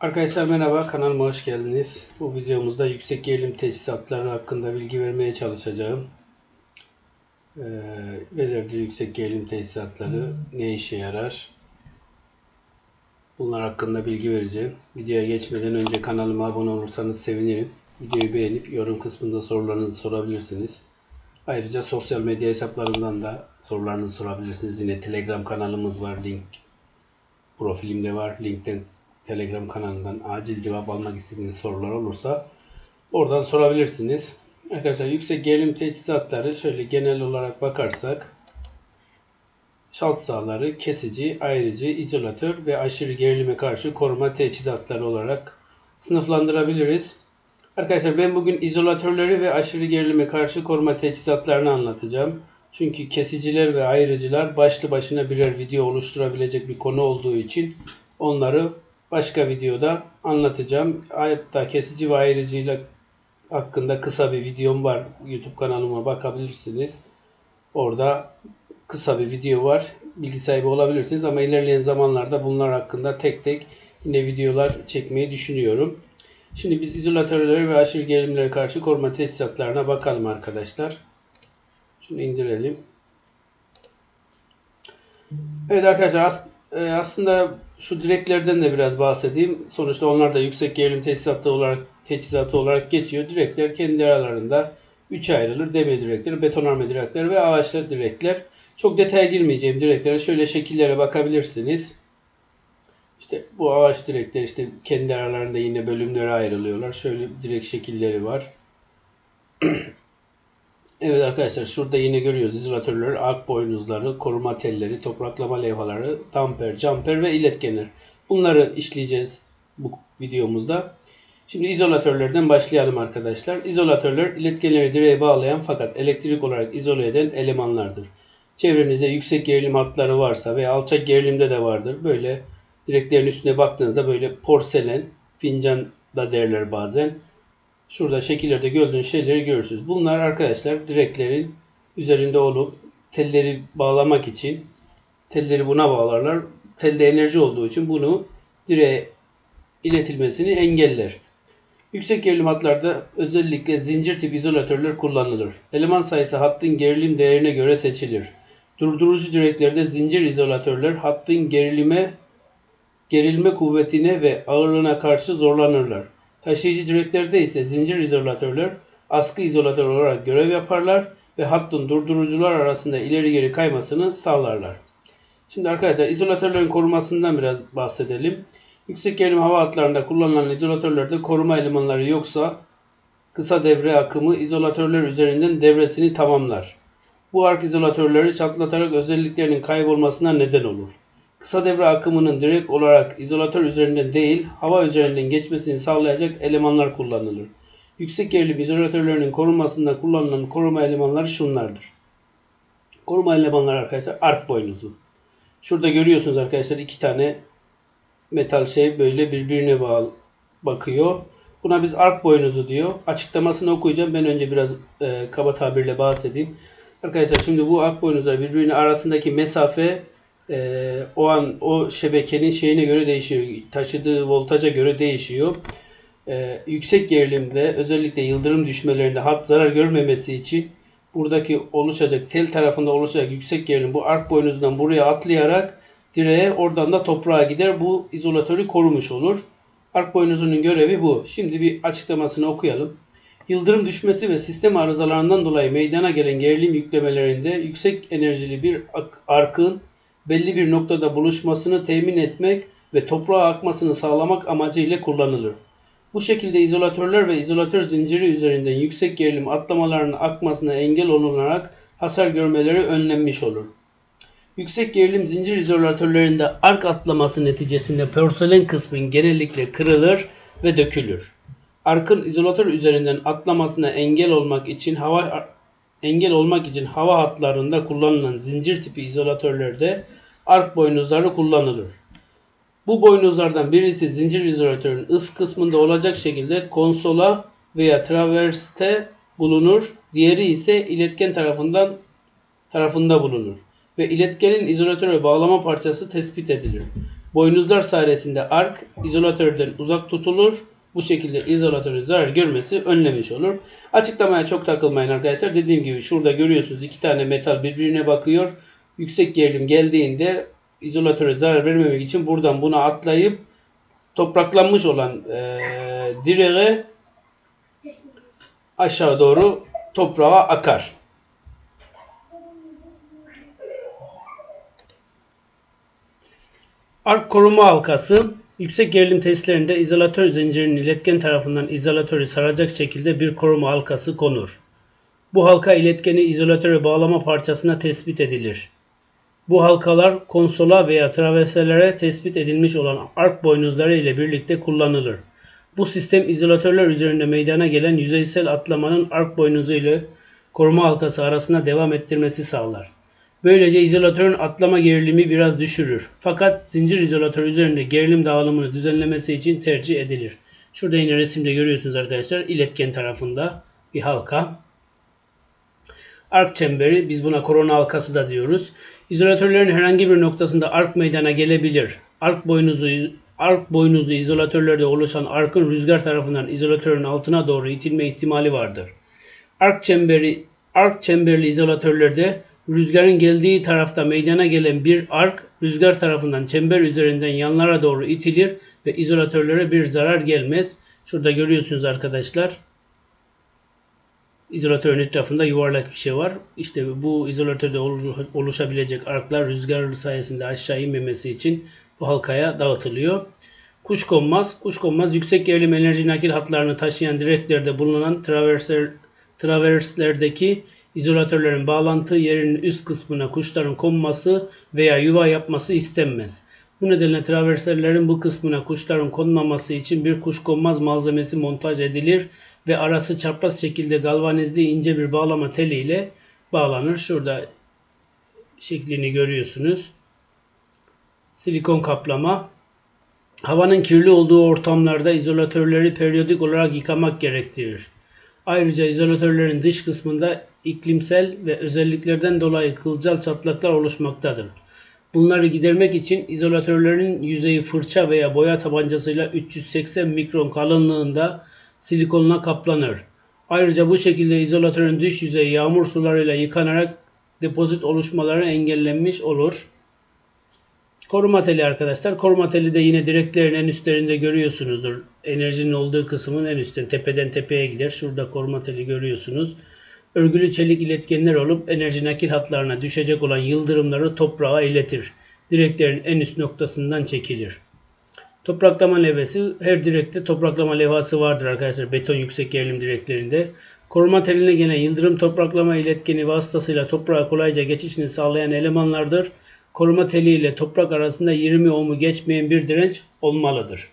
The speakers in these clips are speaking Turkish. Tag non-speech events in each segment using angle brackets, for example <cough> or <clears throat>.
Arkadaşlar merhaba kanalıma hoş geldiniz. Bu videomuzda yüksek gerilim teçhizatları hakkında bilgi vermeye çalışacağım. Ee, belirli yüksek gerilim teçhizatları ne işe yarar? Bunlar hakkında bilgi vereceğim. Videoya geçmeden önce kanalıma abone olursanız sevinirim. Videoyu beğenip yorum kısmında sorularınızı sorabilirsiniz. Ayrıca sosyal medya hesaplarından da sorularınızı sorabilirsiniz. Yine Telegram kanalımız var. Link profilimde var. Linkten Telegram kanalından acil cevap almak istediğiniz sorular olursa oradan sorabilirsiniz. Arkadaşlar yüksek gerilim teçhizatları şöyle genel olarak bakarsak şalt sahaları, kesici, ayrıcı, izolatör ve aşırı gerilime karşı koruma teçhizatları olarak sınıflandırabiliriz. Arkadaşlar ben bugün izolatörleri ve aşırı gerilime karşı koruma teçhizatlarını anlatacağım. Çünkü kesiciler ve ayrıcılar başlı başına birer video oluşturabilecek bir konu olduğu için onları başka videoda anlatacağım. Hatta kesici ve ayrıcıyla hakkında kısa bir videom var. YouTube kanalıma bakabilirsiniz. Orada kısa bir video var. Bilgi sahibi olabilirsiniz ama ilerleyen zamanlarda bunlar hakkında tek tek yine videolar çekmeyi düşünüyorum. Şimdi biz izolatörlere ve aşırı gerilimlere karşı koruma tesisatlarına bakalım arkadaşlar. Şunu indirelim. Evet arkadaşlar e, aslında şu direklerden de biraz bahsedeyim. Sonuçta onlar da yüksek gerilim tesisatı olarak teçhizatı olarak geçiyor. Direkler kendi aralarında 3 ayrılır. Demir direkler, betonarme direkler ve ağaçlı direkler. Çok detaya girmeyeceğim direklere. Şöyle şekillere bakabilirsiniz. İşte bu ağaç direkler işte kendi aralarında yine bölümlere ayrılıyorlar. Şöyle direk şekilleri var. <clears throat> Evet arkadaşlar şurada yine görüyoruz izolatörler, ark boynuzları, koruma telleri, topraklama levhaları, damper, jumper ve iletkenler. Bunları işleyeceğiz bu videomuzda. Şimdi izolatörlerden başlayalım arkadaşlar. İzolatörler iletkenleri direğe bağlayan fakat elektrik olarak izole eden elemanlardır. Çevrenizde yüksek gerilim hatları varsa veya alçak gerilimde de vardır. Böyle direklerin üstüne baktığınızda böyle porselen, fincan da derler bazen Şurada şekillerde gördüğünüz şeyleri görürsünüz. Bunlar arkadaşlar direklerin üzerinde olup telleri bağlamak için telleri buna bağlarlar. Telde enerji olduğu için bunu direğe iletilmesini engeller. Yüksek gerilim hatlarda özellikle zincir tip izolatörler kullanılır. Eleman sayısı hattın gerilim değerine göre seçilir. Durdurucu direklerde zincir izolatörler hattın gerilime gerilme kuvvetine ve ağırlığına karşı zorlanırlar. Taşıyıcı direklerde ise zincir izolatörler askı izolatör olarak görev yaparlar ve hattın durdurucular arasında ileri geri kaymasını sağlarlar. Şimdi arkadaşlar izolatörlerin korumasından biraz bahsedelim. Yüksek gerilim hava hatlarında kullanılan izolatörlerde koruma elemanları yoksa kısa devre akımı izolatörler üzerinden devresini tamamlar. Bu ark izolatörleri çatlatarak özelliklerinin kaybolmasına neden olur. Kısa devre akımının direkt olarak izolatör üzerinden değil, hava üzerinden geçmesini sağlayacak elemanlar kullanılır. Yüksek gerilim izolatörlerinin korunmasında kullanılan koruma elemanları şunlardır. Koruma elemanları arkadaşlar ark boynuzu. Şurada görüyorsunuz arkadaşlar iki tane metal şey böyle birbirine bağlı bakıyor. Buna biz ark boynuzu diyor. Açıklamasını okuyacağım. Ben önce biraz e, kaba tabirle bahsedeyim. Arkadaşlar şimdi bu ark boynuzlar birbirine arasındaki mesafe e, o an o şebekenin şeyine göre değişiyor. Taşıdığı voltaja göre değişiyor. E, yüksek gerilimde özellikle yıldırım düşmelerinde hat zarar görmemesi için buradaki oluşacak tel tarafında oluşacak yüksek gerilim bu ark boynuzundan buraya atlayarak direğe oradan da toprağa gider. Bu izolatörü korumuş olur. Ark boynuzunun görevi bu. Şimdi bir açıklamasını okuyalım. Yıldırım düşmesi ve sistem arızalarından dolayı meydana gelen gerilim yüklemelerinde yüksek enerjili bir arkın belli bir noktada buluşmasını temin etmek ve toprağa akmasını sağlamak amacıyla kullanılır. Bu şekilde izolatörler ve izolatör zinciri üzerinden yüksek gerilim atlamalarının akmasına engel olunarak hasar görmeleri önlenmiş olur. Yüksek gerilim zincir izolatörlerinde ark atlaması neticesinde porselen kısmın genellikle kırılır ve dökülür. Arkın izolatör üzerinden atlamasına engel olmak için hava engel olmak için hava hatlarında kullanılan zincir tipi izolatörlerde ark boynuzları kullanılır. Bu boynuzlardan birisi zincir izolatörün ıs kısmında olacak şekilde konsola veya traverste bulunur. Diğeri ise iletken tarafından tarafında bulunur ve iletkenin izolatöre bağlama parçası tespit edilir. Boynuzlar sayesinde ark izolatörden uzak tutulur. Bu şekilde izolatörün zarar görmesi önlemiş olur. Açıklamaya çok takılmayın arkadaşlar. Dediğim gibi şurada görüyorsunuz iki tane metal birbirine bakıyor. Yüksek gerilim geldiğinde izolatöre zarar vermemek için buradan buna atlayıp topraklanmış olan e, direğe aşağı doğru toprağa akar. Ark koruma halkası yüksek gerilim testlerinde izolatör zincirinin iletken tarafından izolatörü saracak şekilde bir koruma halkası konur. Bu halka iletkeni izolatöre bağlama parçasına tespit edilir. Bu halkalar konsola veya traverselere tespit edilmiş olan ark boynuzları ile birlikte kullanılır. Bu sistem izolatörler üzerinde meydana gelen yüzeysel atlamanın ark boynuzu ile koruma halkası arasında devam ettirmesi sağlar. Böylece izolatörün atlama gerilimi biraz düşürür. Fakat zincir izolatör üzerinde gerilim dağılımını düzenlemesi için tercih edilir. Şurada yine resimde görüyorsunuz arkadaşlar iletken tarafında bir halka. Ark çemberi biz buna korona halkası da diyoruz. İzolatörlerin herhangi bir noktasında ark meydana gelebilir. Ark boynuzu ark boynuzlu izolatörlerde oluşan arkın rüzgar tarafından izolatörün altına doğru itilme ihtimali vardır. Ark çemberi ark çemberli izolatörlerde rüzgarın geldiği tarafta meydana gelen bir ark rüzgar tarafından çember üzerinden yanlara doğru itilir ve izolatörlere bir zarar gelmez. Şurada görüyorsunuz arkadaşlar. İzolatörün etrafında yuvarlak bir şey var. İşte bu izolatörde oluşabilecek arklar rüzgar sayesinde aşağı inmemesi için bu halkaya dağıtılıyor. Kuşkonmaz. Kuşkonmaz yüksek gerilim enerji nakil hatlarını taşıyan direklerde bulunan traverser, traverslerdeki izolatörlerin bağlantı yerinin üst kısmına kuşların konması veya yuva yapması istenmez. Bu nedenle traverserlerin bu kısmına kuşların konmaması için bir kuşkonmaz malzemesi montaj edilir ve arası çapraz şekilde galvanizli ince bir bağlama teli ile bağlanır. Şurada şeklini görüyorsunuz. Silikon kaplama. Havanın kirli olduğu ortamlarda izolatörleri periyodik olarak yıkamak gerektirir. Ayrıca izolatörlerin dış kısmında iklimsel ve özelliklerden dolayı kılcal çatlaklar oluşmaktadır. Bunları gidermek için izolatörlerin yüzeyi fırça veya boya tabancasıyla 380 mikron kalınlığında silikonla kaplanır. Ayrıca bu şekilde izolatörün dış yüzeyi yağmur sularıyla yıkanarak depozit oluşmaları engellenmiş olur. Koruma teli arkadaşlar. Koruma teli de yine direklerin en üstlerinde görüyorsunuzdur. Enerjinin olduğu kısmın en üstten tepeden tepeye gider. Şurada koruma teli görüyorsunuz. Örgülü çelik iletkenler olup enerji nakil hatlarına düşecek olan yıldırımları toprağa iletir. Direklerin en üst noktasından çekilir. Topraklama levhası her direkte topraklama levhası vardır arkadaşlar beton yüksek gerilim direklerinde. Koruma teline gelen yıldırım topraklama iletkeni vasıtasıyla toprağa kolayca geçişini sağlayan elemanlardır. Koruma teli ile toprak arasında 20 ohm'u geçmeyen bir direnç olmalıdır.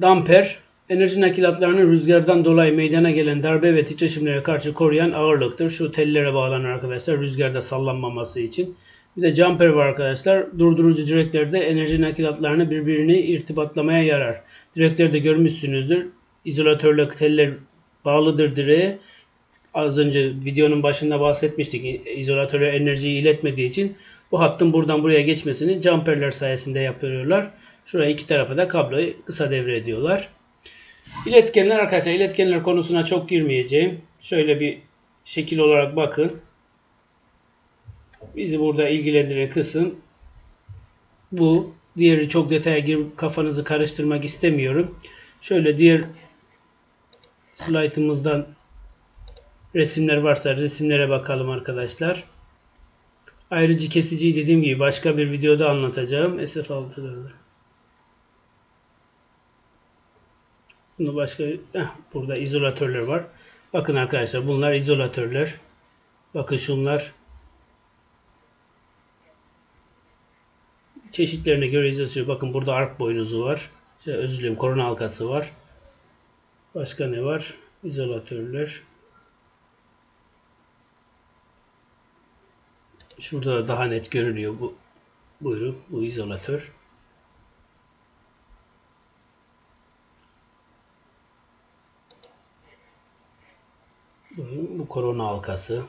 Damper Enerji nakilatlarının rüzgardan dolayı meydana gelen darbe ve titreşimlere karşı koruyan ağırlıktır. Şu tellere bağlanır arkadaşlar rüzgarda sallanmaması için. Bir de jumper var arkadaşlar. Durdurucu direklerde enerji nakilatlarını birbirini irtibatlamaya yarar. Direklerde görmüşsünüzdür. İzolatörle teller bağlıdır direğe. Az önce videonun başında bahsetmiştik. İzolatöre enerjiyi iletmediği için bu hattın buradan buraya geçmesini jumperler sayesinde yapıyorlar. Şuraya iki tarafa da kabloyu kısa devre ediyorlar. İletkenler arkadaşlar iletkenler konusuna çok girmeyeceğim. Şöyle bir şekil olarak bakın. Bizi burada ilgilendiren kısım bu. Diğeri çok detaya girip kafanızı karıştırmak istemiyorum. Şöyle diğer slaytımızdan resimler varsa resimlere bakalım arkadaşlar. Ayrıcı kesiciyi dediğim gibi başka bir videoda anlatacağım. SF6'da. Bunu başka heh, burada izolatörler var. Bakın arkadaşlar bunlar izolatörler. Bakın şunlar çeşitlerine göre izolatör. Bakın burada ark boynuzu var. İşte özür dilerim korona halkası var. Başka ne var? İzolatörler. Şurada da daha net görünüyor bu. Buyurun bu izolatör. Bu korona halkası.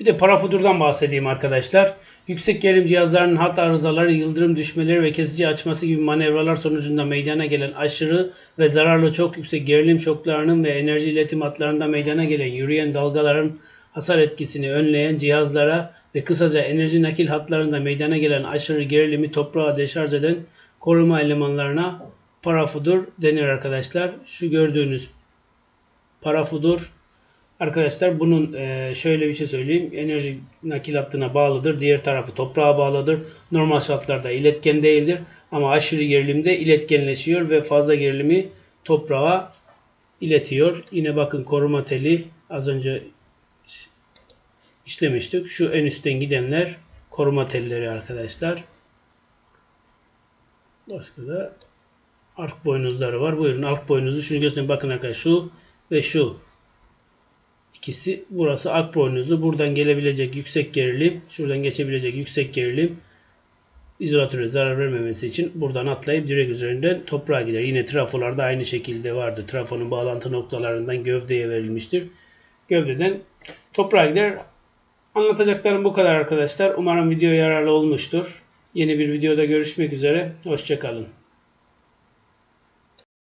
Bir de parafudurdan bahsedeyim arkadaşlar. Yüksek gerilim cihazlarının hat arızaları, yıldırım düşmeleri ve kesici açması gibi manevralar sonucunda meydana gelen aşırı ve zararlı çok yüksek gerilim şoklarının ve enerji iletim hatlarında meydana gelen yürüyen dalgaların hasar etkisini önleyen cihazlara ve kısaca enerji nakil hatlarında meydana gelen aşırı gerilimi toprağa deşarj eden koruma elemanlarına parafudur denir arkadaşlar. Şu gördüğünüz parafudur. Arkadaşlar bunun e, şöyle bir şey söyleyeyim. Enerji nakil hattına bağlıdır. Diğer tarafı toprağa bağlıdır. Normal şartlarda iletken değildir. Ama aşırı gerilimde iletkenleşiyor ve fazla gerilimi toprağa iletiyor. Yine bakın koruma teli az önce işlemiştik. Şu en üstten gidenler koruma telleri arkadaşlar. Başka da ark boynuzları var. Buyurun ark boynuzu. Şunu göstereyim. Bakın arkadaşlar şu ve şu. İkisi burası ark boynuzu. Buradan gelebilecek yüksek gerilim. Şuradan geçebilecek yüksek gerilim. İzolatöre zarar vermemesi için buradan atlayıp direkt üzerinden toprağa gider. Yine trafolarda aynı şekilde vardı. Trafonun bağlantı noktalarından gövdeye verilmiştir. Gövdeden toprağa gider. Anlatacaklarım bu kadar arkadaşlar. Umarım video yararlı olmuştur. Yeni bir videoda görüşmek üzere. Hoşçakalın.